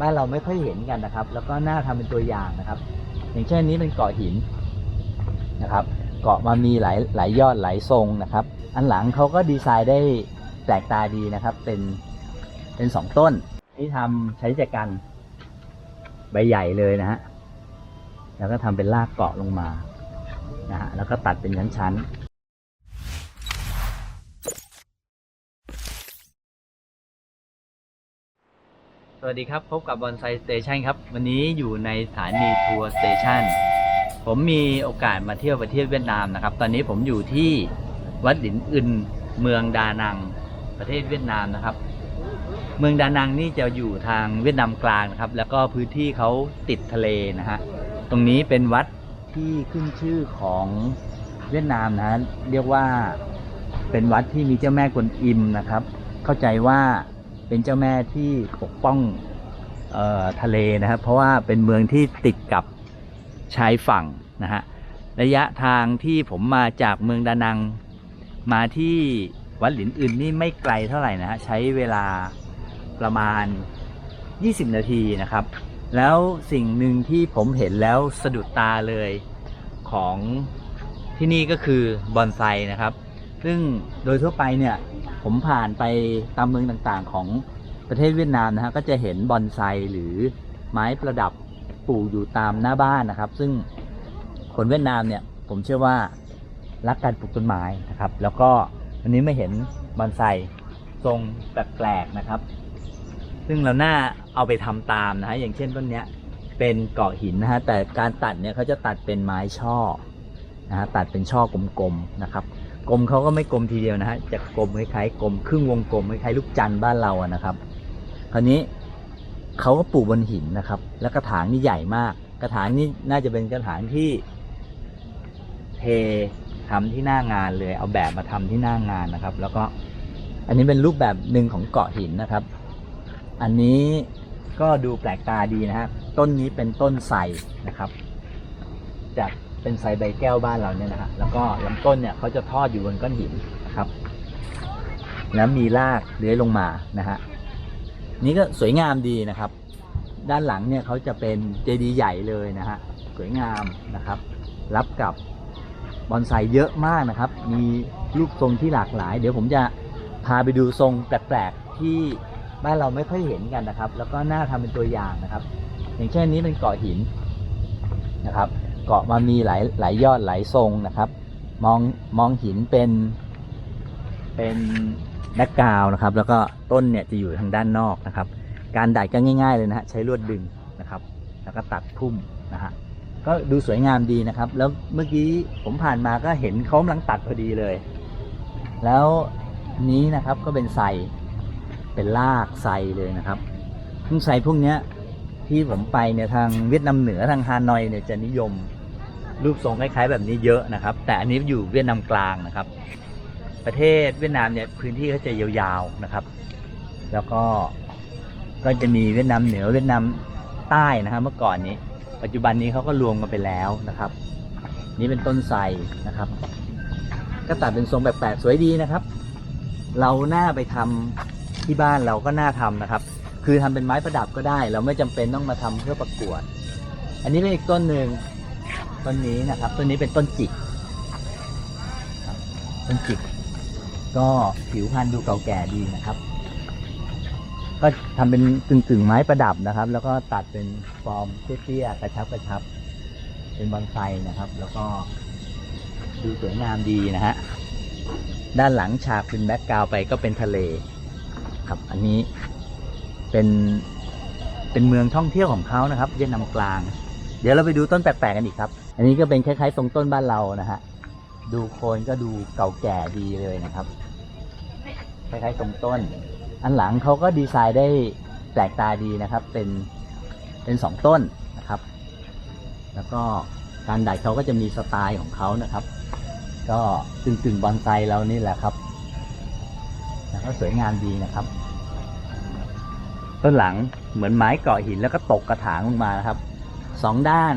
บ้านเราไม่ค่อยเห็นกันนะครับ แล้วก็น่าทำเป็นตัวอย่างนะครับ อย่างเช่นนี้เป็นเกาะหินนะครับ เกาะมามีหลายหลายยอดหลายทรงนะครับ อันหลังเขาก็ดีไซน์ได้แปลกตาดีนะครับ เป็นเป็นสองต้นที่ทำใช้จากกันใบใหญ่เลยนะฮะแล้วก็ทำเป็นรากเกาะลงมานะฮะแล้วก็ตัดเป็นชั้นๆ สวัสดีครับ พบกับบอนไซสเตชันครับ วันนี้อยู่ในสถานีทัวร์สเตชันผมมีโอกาสมาเที่ยวประเทศเวียดนามนะครับ ตอนนี้ผมอยู่ที่วัดหลินอึนเมืองดานัง ประเทศเวียดนามนะครับ เมืองดานังนี่จะอยู่ทางเวียดนามกลางนะครับ แล้วก็พื้นที่เขาติดทะเลนะฮะตรงนี้เป็นวัดที่ขึ้นชื่อของเวียดนามนะฮะเรียกว่าเป็นวัดที่มีเจ้าแม่กวนอิมนะครับ เข้าใจว่า เป็นเจ้าแม่ที่ปกป้องออทะเลนะครับ เพราะว่าเป็นเมืองที่ติดกับชายฝั่งนะฮะระยะทางที่ผมมาจากเมืองดานัง มาที่วัดหลินอื่นนี่ไม่ไกลเท่าไหร่นะฮะใช้เวลาประมาณ 20 นาทีนะครับ แล้วสิ่งหนึ่งที่ผมเห็นแล้วสะดุดตาเลยของที่นี่ก็คือบอนไซนะครับ ซึ่งโดยทั่วไปเนี่ยผมผ่านไปตามเมืองต่างๆของประเทศเวียดนามนะฮะก็จะเห็นบอนไซหรือไม้ประดับปลูกอยู่ตามหน้าบ้านนะครับ ซึ่งคนเวียดนามเนี่ยผมเชื่อว่ารักการปลูกต้นไม้นะครับ แล้วก็อันนี้ไม่เห็นบอนไซทรงแปลกๆนะครับ ซึ่งเราหน่าเอาไปทำตามนะฮะอย่างเช่นต้นเนี้ยเป็นเกาะหินนะฮะแต่การตัดเนี่ยเขาจะตัดเป็นไม้ช่อนะฮะตัดเป็นช่อกลมๆนะครับ กลมเขาก็ไม่กลมทีเดียวนะฮะจะกลมคล้ายๆกลมครึ่งวงกลมคล้ายๆลูกจันทร์บ้านเราอะนะครับ คราวนี้เขาก็ปลูกบนหินนะครับ แล้วกระถางนี่ใหญ่มาก กระถางนี่น่าจะเป็นกระถางที่เททำที่หน้างานเลยเอาแบบมาทำที่หน้างานนะครับ แล้วก็อันนี้เป็นรูปแบบหนึ่งของเกาะหินนะครับ อันนี้ก็ดูแปลกตาดีนะฮะต้นนี้เป็นต้นไทรนะครับ จาก เป็นไซใบแก้วบ้านเราเนี่ยนะฮะแล้วก็ลำต้นเนี่ยเขาจะทอดอยู่บนก้อนหินนะครับแล้วมีรากเลื้อยลงมานะฮะนี่ก็สวยงามดีนะครับ ด้านหลังเนี่ยเขาจะเป็นเจดีย์ใหญ่เลยนะฮะสวยงามนะครับ รับกับบอนไซเยอะมากนะครับ มีรูปทรงที่หลากหลาย เดี๋ยวผมจะพาไปดูทรงแปลกๆที่บ้านเราไม่ค่อยเห็นกันนะครับ แล้วก็น่าทำเป็นตัวอย่างนะครับ อย่างเช่นนี้เป็นเกาะหินนะครับ เกาะมามีหลายหลายยอดหลายทรงนะครับ มองมองหินเป็นเป็นแบ็กกราวนะครับ แล้วก็ต้นเนี่ยจะอยู่ทางด้านนอกนะครับ การดัดก็ง่าย ๆเลยนะฮะใช้ลวดดึงนะครับ แล้วก็ตัดพุ่มนะฮะก็ดูสวยงามดีนะครับ แล้วเมื่อกี้ผมผ่านมาก็เห็นเขากำลังตัดพอดีเลย แล้วนี้นะครับก็เป็นไทรเป็นรากไทรเลยนะครับซึ่งไทรพวกเนี้ยที่ผมไปเนี่ยทางเวียดนามเหนือทางฮานอยเนี่ยจะนิยม รูปทรงคล้ายๆแบบนี้เยอะนะครับ แต่อันนี้อยู่เวียดนามกลางนะครับ ประเทศเวียดนามเนี่ยพื้นที่เขาจะยาวๆนะครับ แล้วก็ก็จะมีเวียดนามเหนือเวียดนามใต้นะครับเมื่อก่อนนี้ ปัจจุบันนี้เขาก็รวมกันไปแล้วนะครับ นี่เป็นต้นไทรนะครับ ก็ตัดเป็นทรงแปลกๆสวยดีนะครับ เราหน้าไปทำที่บ้านเราก็น่าทำนะครับ คือทำเป็นไม้ประดับก็ได้ เราไม่จำเป็นต้องมาทำเพื่อประกวด อันนี้เป็นอีกต้นหนึ่ง ต้นนี้นะครับต้นนี้เป็นต้นจิกต้นจิก ก็ผิวพรรณดูเก่าแก่ดีนะครับ ก็ทำเป็นกึ่งกึ่งๆไม้ประดับนะครับ แล้วก็ตัดเป็นฟอร์มเตี้ยๆกระชับกระชับ เป็นบอนไซนะครับ แล้วก็ดูสวยงามดีนะฮะด้านหลังฉากเป็นแบ็กกราวไปก็เป็นทะเล ครับ อันนี้เป็นเป็นเมืองท่องเที่ยวของเขานะครับเวียดนามกลาง เดี๋ยวเราไปดูต้นแปลกๆกันอีกครับ อันนี้ก็เป็นคล้ายๆทรงต้นบ้านเรานะฮะ ดูโคนก็ดูเก่าแก่ดีเลยนะครับ คล้ายๆทรงต้น อันหลังเขาก็ดีไซน์ได้แปลกตาดีนะครับ เป็นเป็นสองต้นนะครับ แล้วก็การดัดเขาก็จะมีสไตล์ของเขานะครับ ก็ตึงๆบอนไซเรานี่แหละครับแล้วก็สวยงามดีนะครับ ต้นหลังเหมือนไม้เกาะหินแล้วก็ตกกระถางลงมานะครับสองด้าน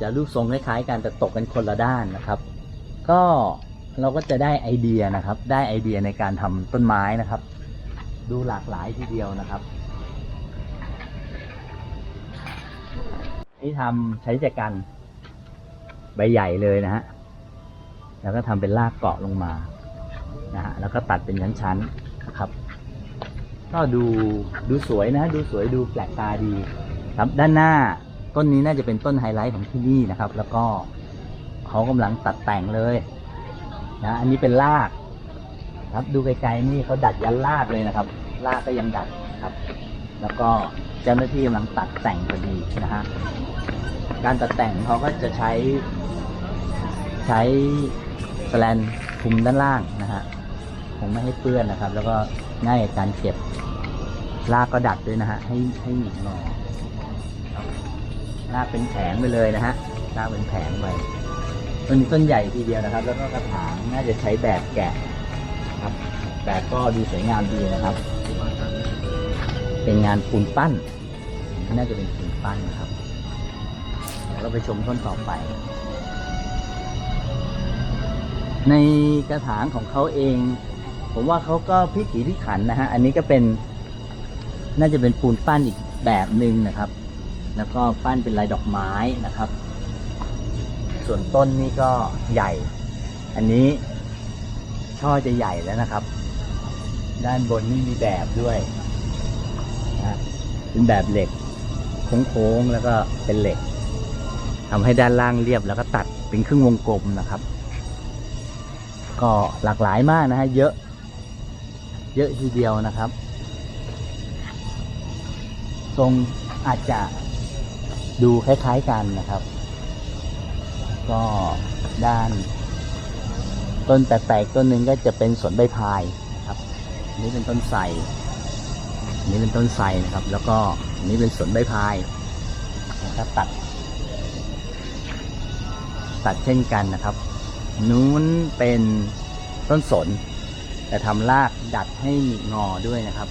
จะรูปทรงคล้ายๆกันแต่ตกกันคนละด้านนะครับ ก็เราก็จะได้ไอเดียนะครับ ได้ไอเดียในการทำต้นไม้นะครับ ดูหลากหลายทีเดียวนะครับนี่ทำใช้จากกันใบใหญ่เลยนะฮะ แล้วก็ทำเป็นรากเกาะลงมา นะฮะ แล้วก็ตัดเป็นชั้นๆนะครับ ก็ดูดูสวยนะ ดูสวยดูแปลกตาดี ครับ ด้านหน้า ต้นนี้น่าจะเป็นต้นไฮไลท์ของที่นี่นะครับ แล้วก็เขากำลังตัดแต่งเลยนะอันนี้เป็นรากครับดูไกลๆนี่เขาดัดยันรากเลยนะครับรากก็ยังดัดครับ แล้วก็เจ้าหน้าที่กำลังตัดแต่งพอดีนะฮะการตัดแต่งเขาก็จะใช้ ใช้แสแลนคุมด้านล่างนะฮะคงไม่ให้เปื้อนนะครับ แล้วก็ง่ายกับการเก็บรากก็ดัดด้วยนะฮะให้ให้หนีบงอ รากเป็นแผงไปเลยนะฮะรากเป็นแผงไปต้นต้นใหญ่ทีเดียวนะครับ แล้วก็กระถางน่าจะใช้แบบแกะครับแต่ก็ดูสวยงามดีนะครับ เป็นงานปูนปั้น น่าจะเป็นปูนปั้นนะครับเดี๋ยวเราไปชมต้นต่อไป ในกระถางของเขาเอง ผมว่าเขาก็พิถีพิถันนะฮะอันนี้ก็เป็นน่าจะเป็นปูนปั้นอีกแบบหนึ่งนะครับ แล้วก็ปั้นเป็นลายดอกไม้นะครับ ส่วนต้นนี่ก็ใหญ่ อันนี้ช่อจะใหญ่แล้วนะครับ ด้านบนนี่มีแบบด้วยนะเป็นแบบเหล็กโค้งๆแล้วก็เป็นเหล็กทำให้ด้านล่างเรียบแล้วก็ตัดเป็นครึ่งวงกลมนะครับ ก็หลากหลายมากนะฮะเยอะ เยอะทีเดียวนะครับ ทรงอาจจะ ดูคล้ายๆกันนะครับ ก็ด้าน ต้นแปลกๆต้นหนึ่งก็จะเป็นสวนใบพายนะครับนี้เป็นต้นไทรนี้เป็นต้นไทรนะครับ แล้วก็นี้เป็นสวนใบพายนะครับตัด ตัดเช่นกันนะครับ นู้นเป็นต้นสน แต่ทำรากดัดให้หงอด้วยนะครับ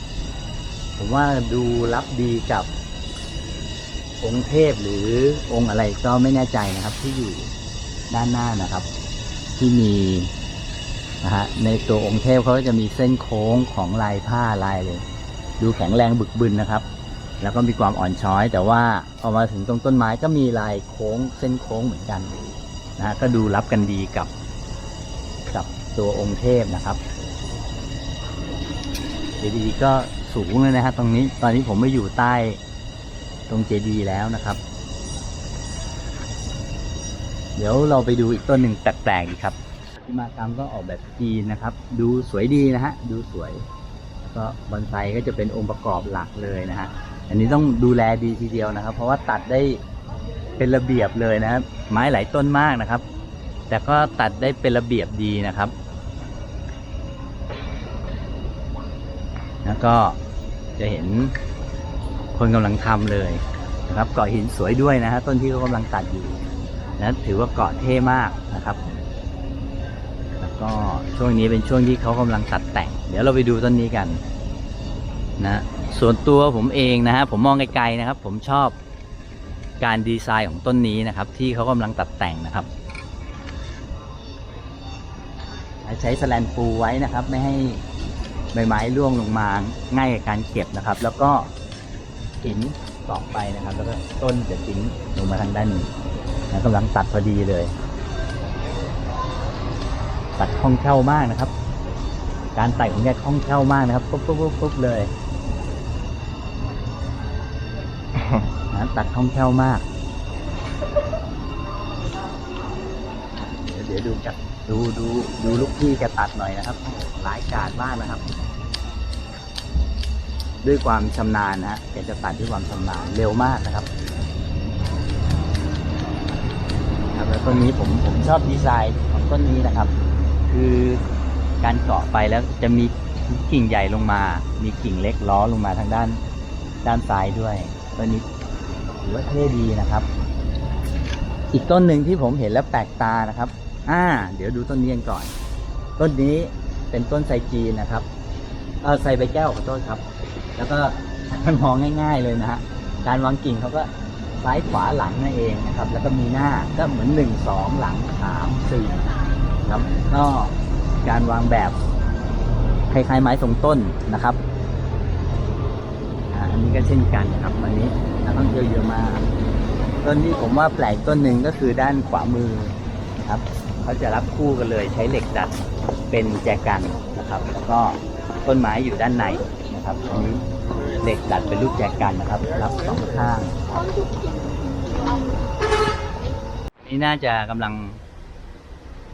ผมว่าดูรับดีกับ องค์เทพหรือองค์อะไรก็ไม่แน่ใจนะครับ ที่อยู่ด้านหน้านะครับ ที่มีนะฮะในตัวองค์เทพเขาจะมีเส้นโค้งของลายผ้าลายเลย ดูแข็งแรงบึกบึนนะครับ แล้วก็มีความอ่อนช้อย แต่ว่าพอมาถึงตรงต้นไม้ก็มีลายโค้งเส้นโค้งเหมือนกันนะฮะก็ดูรับกันดีกับกับตัวองค์เทพนะครับเจดีย์ก็สูงเลยนะฮะตรงนี้ตอนนี้ผมไม่อยู่ใต้ ตรงเจดีแล้วนะครับ เดี๋ยวเราไปดูอีกต้นหนึ่งแปลกๆอีกครับประติมากรรมก็ออกแบบจีนนะครับ ดูสวยดีนะฮะ ดูสวย ก็บอนไซก็จะเป็นองค์ประกอบหลักเลยนะฮะ อันนี้ต้องดูแลดีทีเดียวนะครับ เพราะว่าตัดได้เป็นระเบียบเลยนะครับ ไม้หลายต้นมากนะครับ แต่ก็ตัดได้เป็นระเบียบดีนะครับแล้วก็จะเห็น คนกำลังทำเลยนะครับเกาะหินสวยด้วยนะฮะต้นที่เขากำลังตัดอยู่นะถือว่าเกาะเท่มากนะครับ แล้วก็ช่วงนี้เป็นช่วงที่เขากำลังตัดแต่ง เดี๋ยวเราไปดูต้นนี้กันนะส่วนตัวผมเองนะฮะผมมองไกลๆนะครับ ผมชอบการดีไซน์ของต้นนี้นะครับ ที่เขากำลังตัดแต่งนะครับ ใช้สแลนปูไว้นะครับ ไม่ให้ใบไม้ร่วงลงมาง่ายกับการเก็บนะครับ แล้วก็ หินตอกไปนะครับ แล้วก็ต้นจะทิ้งลงมาทางด้านนี้นะกำลังตัดพอดีเลย ตัดคล่องแคล่วมากนะครับ การไต่ของแกคล่องแคล่วมากนะครับปุ๊บปุ๊บปุ๊บปุ๊บเลยนะตัดคล่องแคล่วมาก เดี๋ยวเดี๋ยวดูกันดูดูดูลูกพี่แกตัดหน่อยนะครับหลายการมากนะครับ ด้วยความชำนาญนะฮะแกจะตัดด้วยความชำนาญเร็วมากนะครับครับแล้วต้นนี้ผมผมชอบดีไซน์ของต้นนี้นะครับ คือการเกาะไปแล้วจะมีกิ่งใหญ่ลงมา มีกิ่งเล็กล้อลงมาทางด้านด้านซ้ายด้วยต้นนี้ถือว่าเท่ดีนะครับ อีกต้นหนึ่งที่ผมเห็นแล้วแปลกตานะครับอ่าเดี๋ยวดูต้นนี้กันก่อน ต้นนี้เป็นต้นไทรจีนนะครับเออไทรใบแก้วขอโทษครับ แล้วก็มันมองง่าย ๆเลยนะฮะการวางกิ่งเขาก็ซ้ายขวาหลังนั่นเองนะครับ แล้วก็มีหน้าก็เหมือนหนึ่งสองหลังสามสี่ครับก็การวางแบบคล้ายๆไม้ทรงต้นนะครับอันนี้ก็เช่นกันครับวันนี้นักท่องเที่ยวเยอะมากต้นที่ผมว่าแปลกต้นหนึ่งก็คือด้านขวามือครับเขาจะรับคู่กันเลยใช้เหล็กดัดเป็นแจกันนะครับ แล้วก็ต้นไม้อยู่ด้านใน นะครับอันนี้เหล็กดัดเป็นรูปแจกันนะครับรับสองข้างนี่น่าจะกำลัง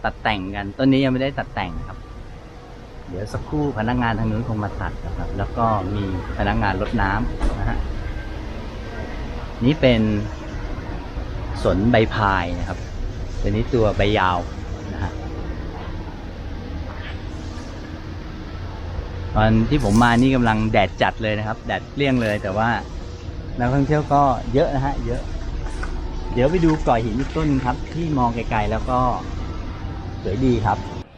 ตัดแต่งกันต้นนี้ยังไม่ได้ตัดแต่งครับ เดี๋ยวสักครู่พนักงานทางนู้นคงมาตัดนะครับ แล้วก็มีพนักงานรดน้ำนะฮะนี่เป็นสนใบพายนะครับตัวนี้ตัวใบยาวนะฮะ ตอนที่ผมมานี่กำลังแดดจัดเลยนะครับ แดดเปรี้ยงเลย แต่ว่านักท่องเที่ยวก็เยอะนะฮะ เยอะ เดี๋ยวไปดูก่อหินอีกต้นหนึงครับ ที่มองไกลๆแล้วก็สวยดีครับ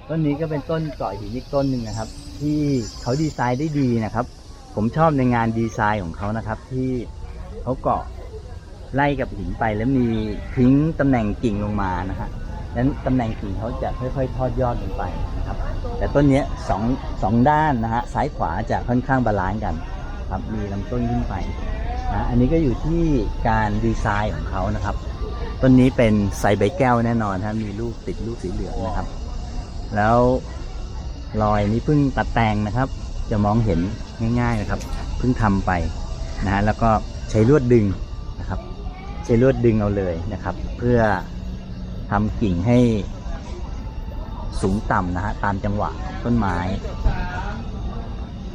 ต้นนี้ก็เป็นต้นกาะหินอีกต้นหนึ่งนะครับ ที่เขาดีไซน์ได้ดีนะครับ ผมชอบในงานดีไซน์ของเขานะครับ ที่เขาเกาะไล่กับหินไปแล้วมีทิ้งตำแหน่งกิ่งลงมานะฮะ นั้นตำแหน่งกิ่งเขาจะค่อยๆ ทอดยอดลงไปนะครับ แต่ต้นนี้สองสองด้านนะฮะซ้ายขวาจะค่อนข้างบาลานซ์กันครับมีลำต้นขึ้นไปนะอันนี้ก็อยู่ที่การดีไซน์ของเขานะครับต้นนี้เป็นไซใบแก้วแน่นอนฮะมีลูกติดลูกสีเหลืองนะครับ แล้วรอยนี้เพิ่งตัดแต่งนะครับ จะมองเห็นง่าย ๆนะครับเพิ่งทำไปนะฮะแล้วก็ใช้ลวดดึงนะครับ ใช้ลวดดึงเอาเลยนะครับ เพื่อ ทำกิ่งให้สูงต่ำนะฮะตามจังหวะของต้นไม้